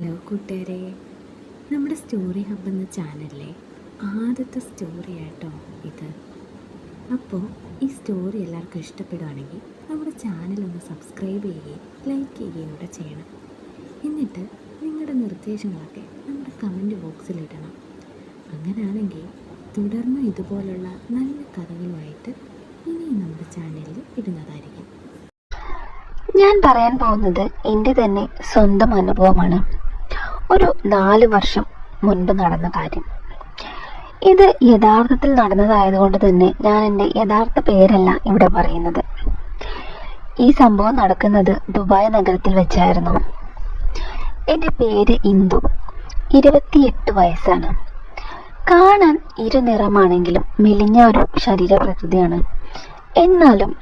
Hello കൂട്ടുകാരെ നമ്മുടെ story hub എന്ന ചാനലിലെ ആദ്യത്തെ സ്റ്റോറി ആട്ടോ ഇത്. അപ്പോൾ ഈ സ്റ്റോറി എല്ലാവർക്കും ഇഷ്ടപ്പെടുകയാണെങ്കിൽ നമ്മുടെ ചാനൽ ഒന്ന് സബ്സ്ക്രൈബ് ചെയ്യുകയും ലൈക്ക് ചെയ്യുകയും കൂടെ ചെയ്യണം. എന്നിട്ട് നിങ്ങളുടെ നിർദ്ദേശങ്ങളൊക്കെ നമ്മുടെ കമന്റ് ബോക്സിലിടണം അങ്ങനെയാണെങ്കിൽ തുടർന്ന് ഇതുപോലുള്ള നല്ല കഥകളുമായിട്ട് ഇനിയും നമ്മുടെ ചാനലിൽ ഇടുന്നതായിരിക്കും. ഞാൻ പറയാൻ പോകുന്നത് എന്റെ തന്നെ സ്വന്തം അനുഭവമാണ്. ഒരു നാല് വർഷം മുൻപ് നടന്ന കാര്യം. ഇത് യഥാർത്ഥത്തിൽ നടന്നതായതുകൊണ്ട് തന്നെ ഞാൻ എന്റെ യഥാർത്ഥ പേരല്ല ഇവിടെ പറയുന്നത്. ഈ സംഭവം നടക്കുന്നത് ദുബായ് നഗരത്തിൽ വെച്ചായിരുന്നു. എന്റെ പേര് ഇന്ദു. ഇരുപത്തിയെട്ട് വയസ്സാണ്. കാണാൻ ഇരുനിറമാണെങ്കിലും മെലിഞ്ഞ ഒരു ശരീരപ്രകൃതിയാണ്. എന്നാലും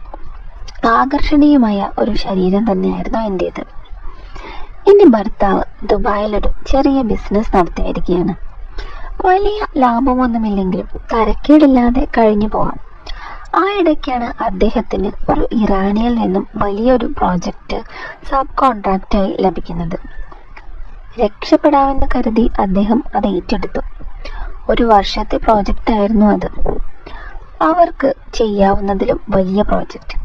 ആകർഷണീയമായ ഒരു ശരീരം തന്നെയായിരുന്നു എന്റേത് എന്റെ ഭർത്താവ് ദുബായിലൊരു ചെറിയ ബിസിനസ് നടത്തി വരികയാണ് വലിയ ലാഭമൊന്നുമില്ലെങ്കിലും തരക്കേടില്ലാതെ കഴിഞ്ഞു പോവാം. ആ ഇടയ്ക്കാണ് അദ്ദേഹത്തിന് ഒരു ഇറാനിയിൽ നിന്നും വലിയൊരു പ്രോജക്റ്റ് സബ് കോൺട്രാക്റ്റായി ലഭിക്കുന്നത്. രക്ഷപ്പെടാമെന്ന് കരുതി അദ്ദേഹം അത് ഏറ്റെടുത്തു. ഒരു വർഷത്തെ പ്രോജക്റ്റ് ആയിരുന്നു അത്. അവർക്ക് ചെയ്യാവുന്നതിലും വലിയ പ്രോജക്റ്റ്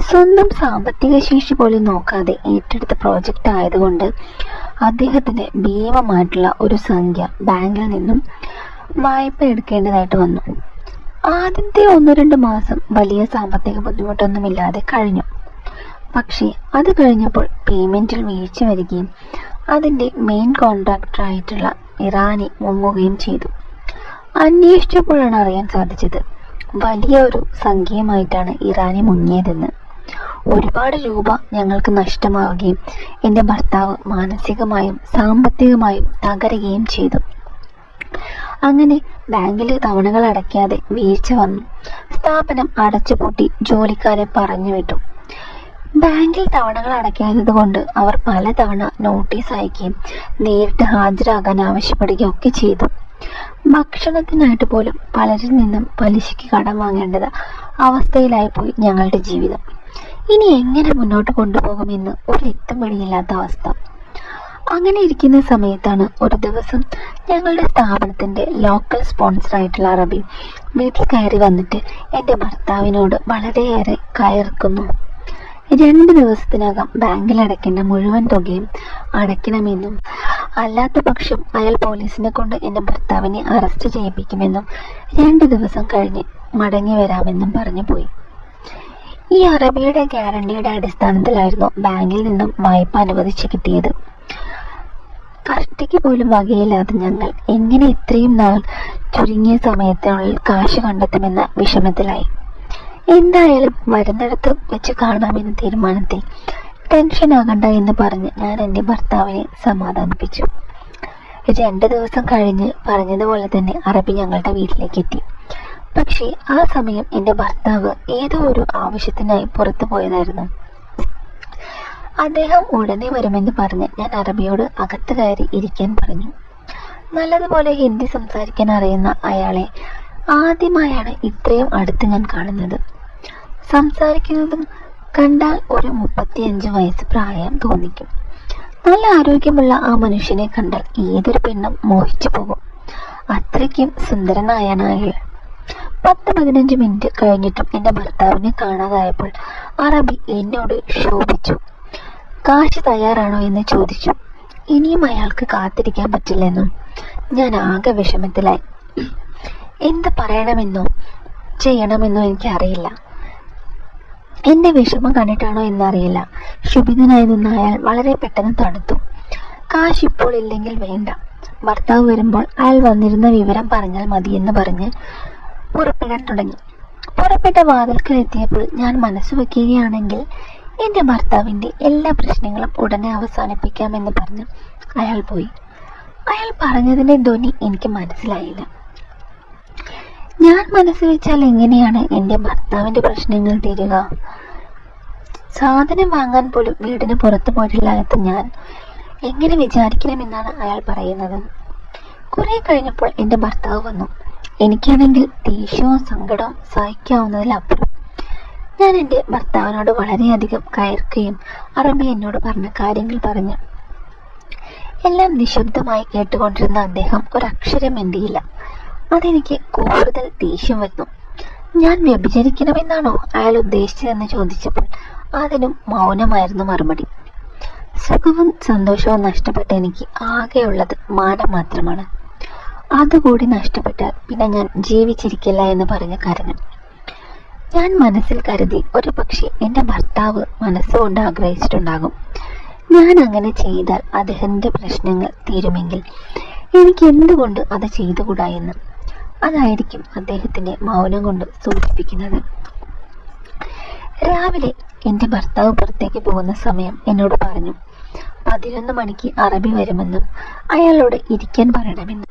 സ്വന്തം സാമ്പത്തിക ശേഷി പോലും നോക്കാതെ ഏറ്റെടുത്ത പ്രോജക്റ്റ് ആയതുകൊണ്ട് അദ്ദേഹത്തിന് ഭീമമായിട്ടുള്ള ഒരു സംഖ്യ ബാങ്കിൽ നിന്നും വായ്പ എടുക്കേണ്ടതായിട്ട് വന്നു. ആദ്യത്തെ ഒന്ന് രണ്ട് മാസം വലിയ സാമ്പത്തിക ബുദ്ധിമുട്ടൊന്നുമില്ലാതെ കഴിഞ്ഞു. പക്ഷേ അത് കഴിഞ്ഞപ്പോൾ പേയ്മെന്റിൽ വീഴ്ച വരികയും അതിന്റെ മെയിൻ കോൺട്രാക്ടർ ആയിട്ടുള്ള ഇറാനി മുങ്ങുകയും ചെയ്തു. അന്വേഷിച്ചപ്പോഴാണ് അറിയാൻ സാധിച്ചത് വലിയ ഒരു സംഖ്യയുമായിട്ടാണ് ഇറാനി മുങ്ങിയതെന്ന്. ഒരുപാട് രൂപ ഞങ്ങൾക്ക് നഷ്ടമാവുകയും എന്റെ ഭർത്താവ് മാനസികമായും സാമ്പത്തികമായും തകരുകയും ചെയ്തു. അങ്ങനെ ബാങ്കിൽ തവണകൾ അടയ്ക്കാതെ വീഴ്ച വന്നു. സ്ഥാപനം അടച്ചുപൂട്ടി ജോലിക്കാരെ പറഞ്ഞു വിട്ടു. ബാങ്കിൽ തവണകൾ അടയ്ക്കാത്തത് കൊണ്ട് അവർ പലതവണ നോട്ടീസ് അയക്കുകയും നേരിട്ട് ഹാജരാകാൻ ആവശ്യപ്പെടുകയും ഒക്കെ ചെയ്തു. ഭക്ഷണത്തിനായിട്ട് പോലും പലരിൽ നിന്നും പലിശയ്ക്ക് കടം വാങ്ങേണ്ടത് അവസ്ഥയിലായി പോയി ഞങ്ങളുടെ ജീവിതം. ഇനി എങ്ങനെ മുന്നോട്ട് കൊണ്ടുപോകുമെന്ന് ഒരു എത്തും അവസ്ഥ. അങ്ങനെ ഇരിക്കുന്ന സമയത്താണ് ഒരു ദിവസം ഞങ്ങളുടെ സ്ഥാപനത്തിന്റെ ലോക്കൽ സ്പോൺസറായിട്ടുള്ള അറബി വീട്ടിൽ കയറി വന്നിട്ട് എന്റെ ഭർത്താവിനോട് വളരെയേറെ കയർക്കുന്നു. രണ്ട് ദിവസത്തിനകം ബാങ്കിൽ അടയ്ക്കേണ്ട മുഴുവൻ തുകയും അടയ്ക്കണമെന്നും അല്ലാത്ത പക്ഷം അയാൾ പോലീസിനെ കൊണ്ട് എന്റെ ഭർത്താവിനെ അറസ്റ്റ് ചെയ്യിപ്പിക്കുമെന്നും രണ്ട് ദിവസം കഴിഞ്ഞ് മടങ്ങി വരാമെന്നും പറഞ്ഞു പോയി. ഈ അറബിയുടെ ഗ്യാരണ്ടിയുടെ അടിസ്ഥാനത്തിലായിരുന്നു ബാങ്കിൽ നിന്നും വായ്പ അനുവദിച്ച് കിട്ടിയത്. കഷ്ടിക്ക് പോലും വകയില്ലാതെ ഞങ്ങൾ എങ്ങനെ ഇത്രയും നാൾ ചുരുങ്ങിയ സമയത്തിനുള്ളിൽ കാശ് കണ്ടെത്തുമെന്ന വിഷമത്തിലായി. എന്തായാലും വരുന്നിടത്ത് വെച്ച് കാണാമെന്ന തീരുമാനത്തിൽ ടെൻഷൻ ആകണ്ട എന്ന് പറഞ്ഞ് ഞാൻ എന്റെ ഭർത്താവിനെ സമാധാനിപ്പിച്ചു. രണ്ട് ദിവസം കഴിഞ്ഞ് പറഞ്ഞതുപോലെ തന്നെ അറബി ഞങ്ങളുടെ വീട്ടിലേക്ക് എത്തി. പക്ഷേ ആ സമയം എന്റെ ഭർത്താവ് ഏതോ ഒരു ആവശ്യത്തിനായി പുറത്തു പോയതായിരുന്നു. അദ്ദേഹം ഉടനെ വരുമെന്ന് പറഞ്ഞ് ഞാൻ അറബിയോട് അകത്ത് കയറി ഇരിക്കാൻ പറഞ്ഞു. നല്ലതുപോലെ ഹിന്ദി സംസാരിക്കാൻ അറിയുന്ന അയാളെ ആദ്യമായാണ് ഇത്രയും അടുത്ത് ഞാൻ കാണുന്നത്. സംസാരിക്കുന്നതും കണ്ടാൽ ഒരു മുപ്പത്തിയഞ്ച് വയസ്സ് പ്രായം തോന്നിക്കും. നല്ല ആരോഗ്യമുള്ള ആ മനുഷ്യനെ കണ്ടാൽ ഏതൊരു പെണ്ണും മോഹിച്ചു പോകും. അത്രയ്ക്കും സുന്ദരനായാണ് അയാൾ. പത്ത് പതിനഞ്ച് മിനിറ്റ് കഴിഞ്ഞിട്ടും എന്റെ ഭർത്താവിനെ കാണാതായപ്പോൾ അറബി എന്നോട് ശോഭിച്ചു കാശ് തയ്യാറാണോ എന്ന് ചോദിച്ചു. ഇനിയും അയാൾക്ക് കാത്തിരിക്കാൻ പറ്റില്ലെന്നും ഞാൻ ആകെ വിഷമത്തിലായി. എന്ത് പറയണമെന്നോ ചെയ്യണമെന്നോ എനിക്കറിയില്ല. എന്റെ വിഷമം കണ്ടിട്ടാണോ എന്നറിയില്ല. ശുഭിതനായി നിന്ന അയാൾ വളരെ പെട്ടെന്ന് തടുത്തു കാശ് ഇപ്പോൾ ഇല്ലെങ്കിൽ വേണ്ട. ഭർത്താവ് വരുമ്പോൾ അയാൾ വന്നിരുന്ന വിവരം പറഞ്ഞാൽ മതിയെന്ന് പറഞ്ഞ് പുറപ്പെടാൻ തുടങ്ങി. പുറപ്പെട്ട വാതിൽക്കൽ എത്തിയപ്പോൾ ഞാൻ മനസ്സ് വെക്കുകയാണെങ്കിൽ എന്റെ ഭർത്താവിന്റെ എല്ലാ പ്രശ്നങ്ങളും ഉടനെ അവസാനിപ്പിക്കാമെന്ന് പറഞ്ഞ് അയാൾ പോയി. അയാൾ പറഞ്ഞതിന്റെ ധ്വനി എനിക്ക് മനസ്സിലായില്ല. ഞാൻ മനസ്സ് വെച്ചാൽ എങ്ങനെയാണ് എന്റെ ഭർത്താവിന്റെ പ്രശ്നങ്ങൾ തീരുക? സാധനം വാങ്ങാൻ പോലും വീടിന് പുറത്ത് പോയിട്ടില്ലാത്ത ഞാൻ എങ്ങനെ വിചാരിക്കണമെന്നാണ് അയാൾ പറയുന്നത്. കുറെ കഴിഞ്ഞപ്പോൾ എന്റെ ഭർത്താവ് വന്നു. എനിക്കാണെങ്കിൽ ദേഷ്യവും സങ്കടവും സഹിക്കാവുന്നതിലപ്പുറം. ഞാൻ എന്റെ ഭർത്താവിനോട് വളരെയധികം കയർക്കുകയും അറബി എന്നോട് പറഞ്ഞ കാര്യങ്ങൾ പറഞ്ഞു. എല്ലാം നിശബ്ദമായി കേട്ടുകൊണ്ടിരുന്ന അദ്ദേഹം ഒരക്ഷരം മിണ്ടിയില്ല. അതെനിക്ക് കൂടുതൽ ദേഷ്യം വന്നു. ഞാൻ വ്യഭിചരിക്കണമെന്നാണോ അയാൾ ഉദ്ദേശിച്ചതെന്ന് ചോദിച്ചപ്പോൾ അതിനും മൗനമായിരുന്നു മറുപടി. സുഖവും സന്തോഷവും നഷ്ടപ്പെട്ട എനിക്ക് ആകെയുള്ളത് മാനം മാത്രമാണ്. അതുകൂടി നഷ്ടപ്പെട്ടാൽ പിന്നെ ഞാൻ ജീവിച്ചിരിക്കില്ല എന്ന് പറഞ്ഞ് കരഞ്ഞു. ഞാൻ മനസ്സിൽ കരുതി ഒരു പക്ഷേ എന്റെ ഭർത്താവ് മനസ്സുകൊണ്ട് ആഗ്രഹിച്ചിട്ടുണ്ടാകും. ഞാൻ അങ്ങനെ ചെയ്താൽ അദ്ദേഹത്തിന്റെ പ്രശ്നങ്ങൾ തീരുമെങ്കിൽ എനിക്ക് എന്തുകൊണ്ട് അത് ചെയ്തുകൂടാ എന്ന്. അതായിരിക്കും അദ്ദേഹത്തിന്റെ മൗനം കൊണ്ട് സൂചിപ്പിക്കുന്നത്. രാവിലെ എന്റെ ഭർത്താവ് പുറത്തേക്ക് പോകുന്ന സമയം എന്നോട് പറഞ്ഞു പതിനൊന്ന് മണിക്ക് അറബി വരുമെന്നും അയാളോട് ഇരിക്കാൻ പറയണമെന്നും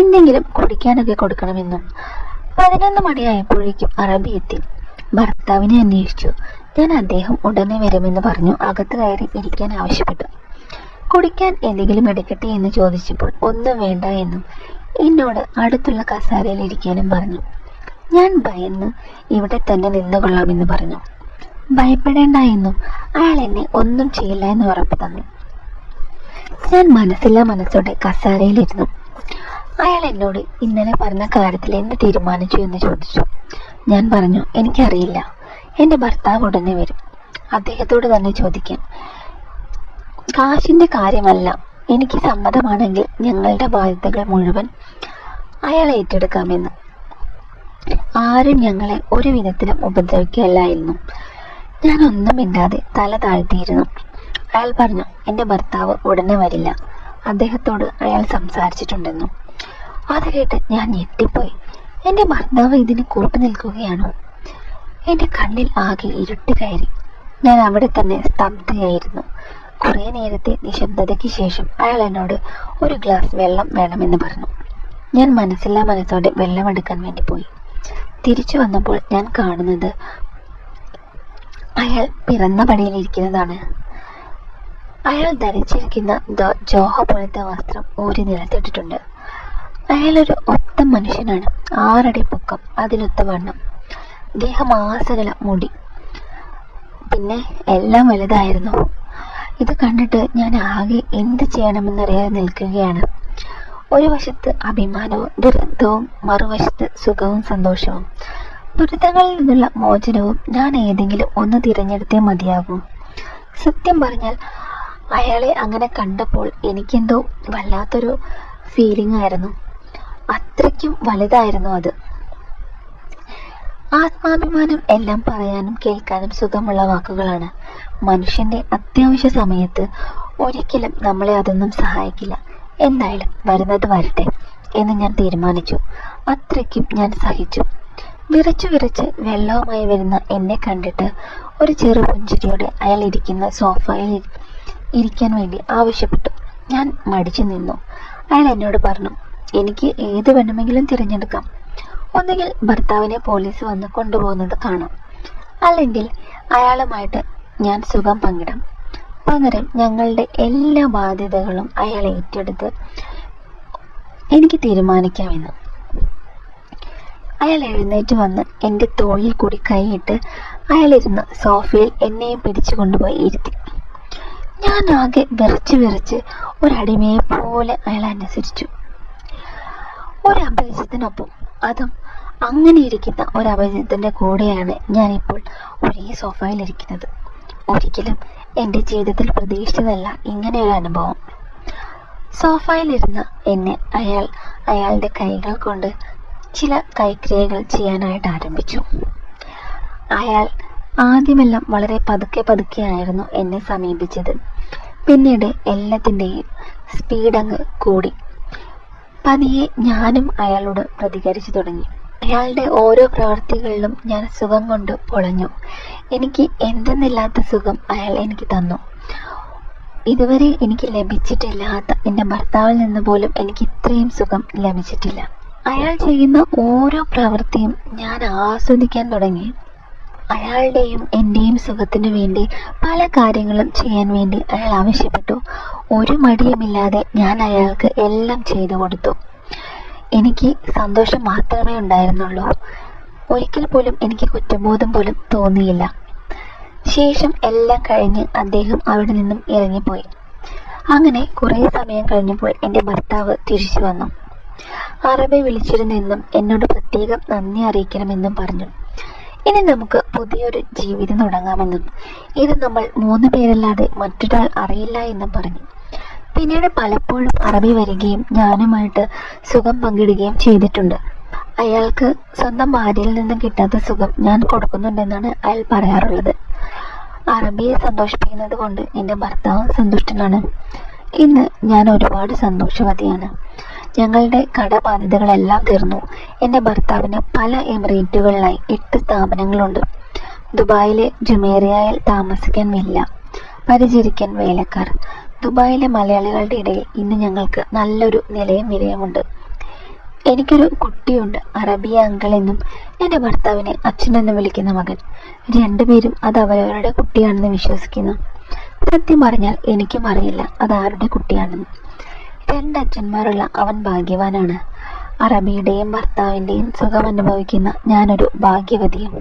എന്തെങ്കിലും കുടിക്കാനൊക്കെ കൊടുക്കണമെന്നും. പതിനൊന്ന് മണിയായപ്പോഴേക്കും അറബി എത്തി. ഭർത്താവിനെ അന്വേഷിച്ചു. ഞാൻ അദ്ദേഹം ഉടനെ വരുമെന്ന് പറഞ്ഞു. അകത്ത് കയറി ഇരിക്കാൻ ആവശ്യപ്പെട്ടു. കുടിക്കാൻ എന്തെങ്കിലും എടുക്കട്ടെ എന്ന് ചോദിച്ചപ്പോൾ ഒന്നും വേണ്ട എന്നും എന്നോട് അടുത്തുള്ള കസാരയിൽ ഇരിക്കാനും പറഞ്ഞു. ഞാൻ ഭയന്ന് ഇവിടെ തന്നെ നിന്നുകൊള്ളാമെന്ന് പറഞ്ഞു. ഭയപ്പെടേണ്ട എന്നും അയാൾ എന്നെ ഒന്നും ചെയ്യില്ല എന്ന് ഉറപ്പ് തന്നു. ഞാൻ മനസ്സില്ല മനസ്സോടെ കസാരയിലിരുന്നു. അയാൾ എന്നോട് ഇന്നലെ പറഞ്ഞ കാര്യത്തിൽ എന്ത് തീരുമാനിച്ചു എന്ന് ചോദിച്ചു. ഞാൻ പറഞ്ഞു എനിക്കറിയില്ല. എന്റെ ഭർത്താവ് ഉടനെ വരും. അദ്ദേഹത്തോട് തന്നെ ചോദിക്കാം. കാശിന്റെ കാര്യമല്ല. എനിക്ക് സമ്മതമാണെങ്കിൽ ഞങ്ങളുടെ ബാധ്യതകൾ മുഴുവൻ അയാൾ ഏറ്റെടുക്കാമെന്ന്. ആരും ഞങ്ങളെ ഒരു വിധത്തിലും ഉപദ്രവിക്കുകയല്ലായിരുന്നു. ഞാൻ ഒന്നും മിണ്ടാതെ തല താഴ്ത്തിയിരുന്നു. അയാൾ പറഞ്ഞു എന്റെ ഭർത്താവ് ഉടനെ വരില്ല. അദ്ദേഹത്തോട് അയാൾ സംസാരിച്ചിട്ടുണ്ടെന്നു. അത് കേട്ട് ഞാൻ ഞെട്ടിപ്പോയി. എന്റെ ഭർത്താവ് ഇതിന് കൂട്ടു നിൽക്കുകയാണോ എന്റെ കണ്ണിൽ ആകെ ഇരുട്ട് കയറി. ഞാൻ അവിടെ തന്നെ സ്തബ്ധയായിരുന്നു. കുറെ നേരത്തെ നിശബ്ദതയ്ക്ക് ശേഷം അയാൾ എന്നോട് ഒരു ഗ്ലാസ് വെള്ളം വേണമെന്ന് പറഞ്ഞു. ഞാൻ മനസ്സില്ലാ മനസ്സോടെ വെള്ളം എടുക്കാൻ വേണ്ടി പോയി. തിരിച്ചു വന്നപ്പോൾ ഞാൻ കാണുന്നത് അയാൾ പിറന്ന പടിയിലിരിക്കുന്നതാണ് അയാൾ ധരിച്ചിരിക്കുന്ന ജോഹ പോലത്തെ വസ്ത്രം ഊരി നിലത്തിട്ടിട്ടുണ്ട്. അയാളൊരു ഒത്ത മനുഷ്യനാണ്. ആറടി പൊക്കം അതിനൊത്ത വണ്ണം. ദേഹമാസകല മുടി. പിന്നെ എല്ലാം വലുതായിരുന്നു. ഇത് കണ്ടിട്ട് ഞാൻ ആകെ എന്ത് ചെയ്യണമെന്നറിയാതെ നിൽക്കുകയാണ്. ഒരു വശത്ത് അഭിമാനവും ദുരന്തവും മറുവശത്ത് സുഖവും സന്തോഷവും. ദുരിതങ്ങളിൽ നിന്നുള്ള മോചനവും ഞാൻ ഏതെങ്കിലും ഒന്ന് തിരഞ്ഞെടുത്തേ മതിയാകൂ. സത്യം പറഞ്ഞാൽ അയാളെ അങ്ങനെ കണ്ടപ്പോൾ എനിക്കെന്തോ വല്ലാത്തൊരു ഫീലിംഗ് ആയിരുന്നു. അത്രയ്ക്കും വലുതായിരുന്നു അത്. ആത്മാഭിമാനം എല്ലാം പറയാനും കേൾക്കാനും സുഖമുള്ള വാക്കുകളാണ്. മനുഷ്യന്റെ അത്യാവശ്യ സമയത്ത് ഒരിക്കലും നമ്മളെ അതൊന്നും സഹായിക്കില്ല. എന്തായാലും വരുന്നത് വരട്ടെ എന്ന് ഞാൻ തീരുമാനിച്ചു. അത്രയ്ക്കും ഞാൻ സഹിച്ചു. വിറച്ചു വിറച്ച് വെള്ളവുമായി വരുന്ന എന്നെ കണ്ടിട്ട് ഒരു ചെറു പുഞ്ചിരിയോടെ അയാൾ ഇരിക്കുന്ന സോഫയിൽ ഇരിക്കാൻ വേണ്ടി ആവശ്യപ്പെട്ടു. ഞാൻ മടിച്ചു നിന്നു. അയാൾ എന്നോട് പറഞ്ഞു എനിക്ക് ഏത് വേണമെങ്കിലും തിരഞ്ഞെടുക്കാം. ഒന്നുകിൽ ഭർത്താവിനെ പോലീസ് വന്ന് കൊണ്ടുപോകുന്നത് കാണാം. അല്ലെങ്കിൽ അയാളുമായിട്ട് ഞാൻ സുഖം പങ്കിടാം. പകരം ഞങ്ങളുടെ എല്ലാ ബാധ്യതകളും അയാൾ ഏറ്റെടുത്ത് എനിക്ക് തീരുമാനിക്കാമെന്ന്. അയാൾ എഴുന്നേറ്റ് വന്ന് എന്റെ തോളിൽ കൂടി കൈയിട്ട് അയാളിരുന്ന് സോഫയിൽ എന്നെയും പിടിച്ചു കൊണ്ടുപോയി ഇരുത്തി. ഞാൻ ആകെ വിറച്ച് വിറച്ച് ഒരടിമയെ പോലെ അയാൾ അനുസരിച്ചു. ഒരഭയസത്തിനൊപ്പം അതും അങ്ങനെ ഇരിക്കുന്ന ഒരപരിചിതന്റെ കൂടെയാണ് ഞാനിപ്പോൾ ഒരേ സോഫയിൽ ഇരിക്കുന്നത് ഒരിക്കലും എന്റെ ജീവിതത്തിൽ പ്രതീക്ഷിച്ചതല്ല ഇങ്ങനെ ഒരു അനുഭവം. സോഫയിലിരുന്ന എന്നെ അയാൾ അയാളുടെ കൈകൾ കൊണ്ട് ചില കൈക്രിയകൾ ചെയ്യാനായിട്ട് ആരംഭിച്ചു. അയാൾ ആദ്യമെല്ലാം വളരെ പതുക്കെ പതുക്കെ ആയിരുന്നു എന്നെ സമീപിച്ചത്. പിന്നീട് എല്ലാത്തിന്റെയും സ്പീഡ് അങ്ങ് കൂടി. പതിയെ ഞാനും അയാളോട് പ്രതികരിച്ചു തുടങ്ങി. അയാളുടെ ഓരോ പ്രവർത്തികളിലും ഞാൻ സുഖം കൊണ്ട് പൊളഞ്ഞു. എനിക്ക് എന്തെന്നില്ലാത്ത സുഖം അയാൾ എനിക്ക് തന്നു. ഇതുവരെ എനിക്ക് ലഭിച്ചിട്ടില്ലാത്ത എന്റെ ഭർത്താവിൽ നിന്ന് പോലും എനിക്ക് ഇത്രയും സുഖം ലഭിച്ചിട്ടില്ല. അയാൾ ചെയ്യുന്ന ഓരോ പ്രവൃത്തിയും ഞാൻ ആസ്വദിക്കാൻ തുടങ്ങി. അയാളുടെയും എന്റെയും സുഖത്തിനു വേണ്ടി പല കാര്യങ്ങളും ചെയ്യാൻ വേണ്ടി അയാൾ ആവശ്യപ്പെട്ടു. ഒരു മടിയുമില്ലാതെ ഞാൻ അയാൾക്ക് എല്ലാം ചെയ്തു കൊടുത്തു. എനിക്ക് സന്തോഷം മാത്രമേ ഉണ്ടായിരുന്നുള്ളൂ. ഒരിക്കൽ പോലും എനിക്ക് കുറ്റബോധം പോലും തോന്നിയില്ല. ശേഷം എല്ലാം കഴിഞ്ഞ് അദ്ദേഹം അവിടെ നിന്നും ഇറങ്ങിപ്പോയി. അങ്ങനെ കുറേ സമയം കഴിഞ്ഞപ്പോൾ എന്റെ ഭർത്താവ് തിരിച്ചു വന്നു. അറബി വിളിച്ചിരുന്നെന്നും എന്നോട് പ്രത്യേകം നന്ദി അറിയിക്കണമെന്നും പറഞ്ഞു. ഇനി നമുക്ക് പുതിയൊരു ജീവിതം തുടങ്ങാമെന്നും ഇത് നമ്മൾ മൂന്ന് പേരല്ലാതെ മറ്റൊരാൾ അറിയില്ല എന്നും പറഞ്ഞു. പിന്നീട് പലപ്പോഴും അറബി വരികയും ഞാനുമായിട്ട് സുഖം പങ്കിടുകയും ചെയ്തിട്ടുണ്ട്. അയാൾക്ക് സ്വന്തം ഭാര്യയിൽ നിന്നും കിട്ടാത്ത സുഖം ഞാൻ കൊടുക്കുന്നുണ്ടെന്നാണ് അയാൾ പറയാറുള്ളത്. അറബിയെ സന്തോഷിപ്പിക്കുന്നത് കൊണ്ട് എന്റെ ഭർത്താവ് സന്തുഷ്ടനാണ്. ഇന്ന് ഞാൻ ഒരുപാട് സന്തോഷവതിയാണ്. ഞങ്ങളുടെ കടബാധ്യതകളെല്ലാം തീർന്നു. എന്റെ ഭർത്താവിന് പല എമിറേറ്റുകളിലായി എട്ട് സ്ഥാപനങ്ങളുണ്ട്. ദുബായിലെ ജുമേറിയയിൽ താമസിക്കാൻ വില്ല പരിചരിക്കാൻ വേലക്കാർ. ദുബായിലെ മലയാളികളുടെ ഇടയിൽ ഇന്ന് ഞങ്ങൾക്ക് നല്ലൊരു നിലയും വിലയുമുണ്ട്. എനിക്കൊരു കുട്ടിയുണ്ട് അറബിയ അങ്കിൾ എന്നും എന്റെ ഭർത്താവിനെ അച്ഛനെന്ന് വിളിക്കുന്ന മകൻ. രണ്ടുപേരും അത് അവരവരുടെ കുട്ടിയാണെന്ന് വിശ്വസിക്കുന്നു. സത്യം പറഞ്ഞാൽ എനിക്കും അറിയില്ല അത് ആരുടെ കുട്ടിയാണെന്ന്. രണ്ടച്ഛന്മാരുള്ള അവൻ ഭാഗ്യവാനാണ്. അറബിയുടെയും ഭർത്താവിന്റെയും സുഖം അനുഭവിക്കുന്ന ഞാനൊരു ഭാഗ്യവതിയും.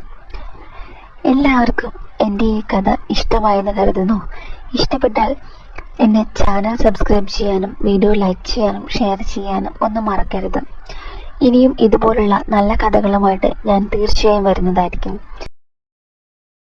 എല്ലാവർക്കും എന്റെ ഈ കഥ ഇഷ്ടമായെന്ന് കരുതുന്നു. ഇഷ്ടപ്പെട്ടാൽ എന്നെ ചാനൽ സബ്സ്ക്രൈബ് ചെയ്യാനും വീഡിയോ ലൈക്ക് ചെയ്യാനും ഷെയർ ചെയ്യാനും ഒന്നും മറക്കരുത്. ഇനിയും ഇതുപോലുള്ള നല്ല കഥകളുമായിട്ട് ഞാൻ തീർച്ചയായും വരുന്നതായിരിക്കും.